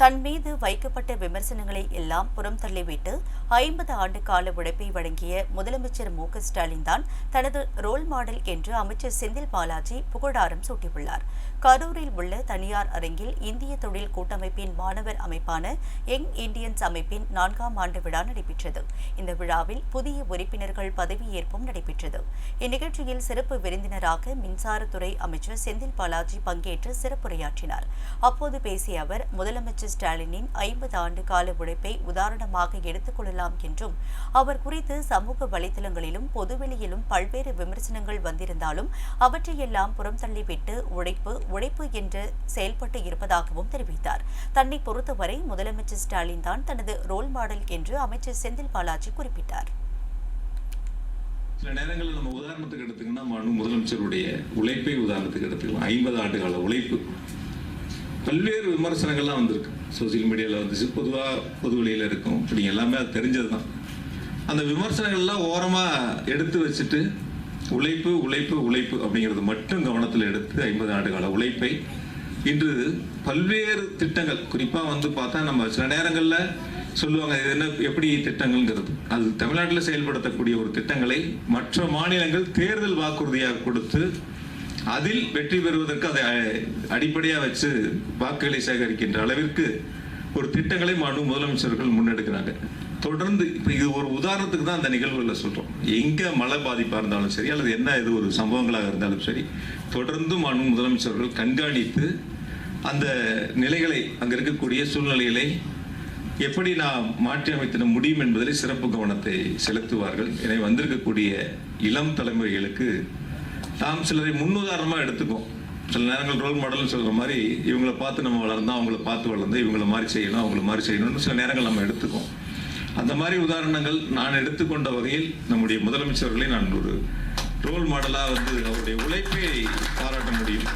தன் மீது வைக்கப்பட்ட விமர்சனங்களை எல்லாம் புறம் தள்ளிவிட்டு ஐம்பது ஆண்டு கால உழைப்பை வழங்கிய முதலமைச்சர் மு க ஸ்டாலின் தான் தனது ரோல் மாடல் என்று அமைச்சர் செந்தில் பாலாஜி புகழாரம் சூட்டியுள்ளார். கரூரில் உள்ள தனியார் அரங்கில் இந்திய தொழில் கூட்டமைப்பின் மாணவர் அமைப்பான யங் இந்தியன்ஸ் அமைப்பின் நான்காம் ஆண்டு விழா நடைபெற்றது. இந்த விழாவில் புதிய உறுப்பினர்கள் பதவியேற்பும் நடைபெற்றது. இந்நிகழ்ச்சியில் சிறப்பு விருந்தினராக மின்சாரத்துறை அமைச்சர் செந்தில் பாலாஜி பங்கேற்று சிறப்புரையாற்றினார். அப்போது பேசிய அவர் முதலமைச்சர் ஸ்டாலினின் ஐம்பது ஆண்டு கால உழைப்பை உதாரணமாக எடுத்துக்கொள்ளலாம் என்றும் அவர் குறித்து சமூக வலைதளங்களிலும் பொதுவெளியிலும் பல்வேறு விமர்சனங்கள் வந்திருந்தாலும் அவற்றையெல்லாம் புறம் தள்ளிவிட்டு உழைப்பு உழைப்பு என்று செயல்பட்டு இருப்பதாகவும் தெரிவித்தார். தன்னை பொறுத்தவரை முதலமைச்சர் ஸ்டாலின் தான் தனது ரோல் மாடல் என்று அமைச்சர் செந்தில் பாலாஜி குறிப்பிட்டார். சில நேரங்களில் நம்ம உதாரணத்துக்கு எடுத்துக்கிட்டோம்னா மாண்பு முதலமைச்சருடைய உழைப்பை உதாரணத்துக்கு எடுத்துக்கலாம். ஐம்பது ஆண்டு கால உழைப்பு. பல்வேறு விமர்சனங்கள்லாம் வந்திருக்கு. சோசியல் மீடியாவில் வந்துச்சு பொதுவாக பொது வெளியில் இருக்கும். இப்படி எல்லாமே அது தெரிஞ்சது தான் அந்த விமர்சனங்கள்லாம் ஓரமாக எடுத்து வச்சுட்டு உழைப்பு உழைப்பு உழைப்பு அப்படிங்கிறது மட்டும் கவனத்தில் எடுத்து ஐம்பது ஆண்டு கால உழைப்பை இன்று பல்வேறு திட்டங்கள் குறிப்பாக வந்து பார்த்தா நம்ம சில நேரங்களில் சொல்லுவாங்க இது என்ன எப்படி திட்டங்கள்ங்கிறது. அது தமிழ்நாட்டில் செயல்படுத்தக்கூடிய ஒரு திட்டங்களை மற்ற மாநிலங்கள் தேர்தல் வாக்குறுதியாக கொடுத்து அதில் வெற்றி பெறுவதற்கு அதை அடிப்படையாக வச்சு வாக்குகளை சேகரிக்கின்ற அளவிற்கு ஒரு திட்டங்களை மாண்பு முதலமைச்சர்கள் முன்னெடுக்கிறாங்க. தொடர்ந்து இப்போ இது ஒரு உதாரணத்துக்கு தான் அந்த நிகழ்வுகளை சொல்கிறோம் எங்கே மழை பாதிப்பாக இருந்தாலும் சரி அல்லது என்ன இது ஒரு சம்பவங்களாக இருந்தாலும் சரி தொடர்ந்து மாண்பு முதலமைச்சர்கள் கண்காணித்து அந்த நிலைகளை அங்கே இருக்கக்கூடிய சூழ்நிலைகளை எப்படி நான் மாற்றி அமைத்திட முடியும் என்பதில் சிறப்பு கவனத்தை செலுத்துவார்கள். எனவே வந்திருக்கக்கூடிய இளம் தலைமுறைகளுக்கு நாம் சிலரை முன்னுதாரணமாக எடுத்துக்கும் சில நேரங்கள் ரோல் மாடல்னு சொல்கிற மாதிரி இவங்களை பார்த்து நம்ம வளர்ந்தோம் அவங்கள பார்த்து வளர்ந்து இவங்கள மாதிரி செய்யணும் அவங்கள மாதிரி செய்யணும்னு சில நேரங்கள் நம்ம எடுத்துக்கோம் அந்த மாதிரி உதாரணங்கள் நான் எடுத்துக்கொண்ட வகையில் நம்முடைய முதலமைச்சர்களை நான் ஒரு ரோல் மாடலாக வந்து அவருடைய உழைப்பை பாராட்ட முடியும்.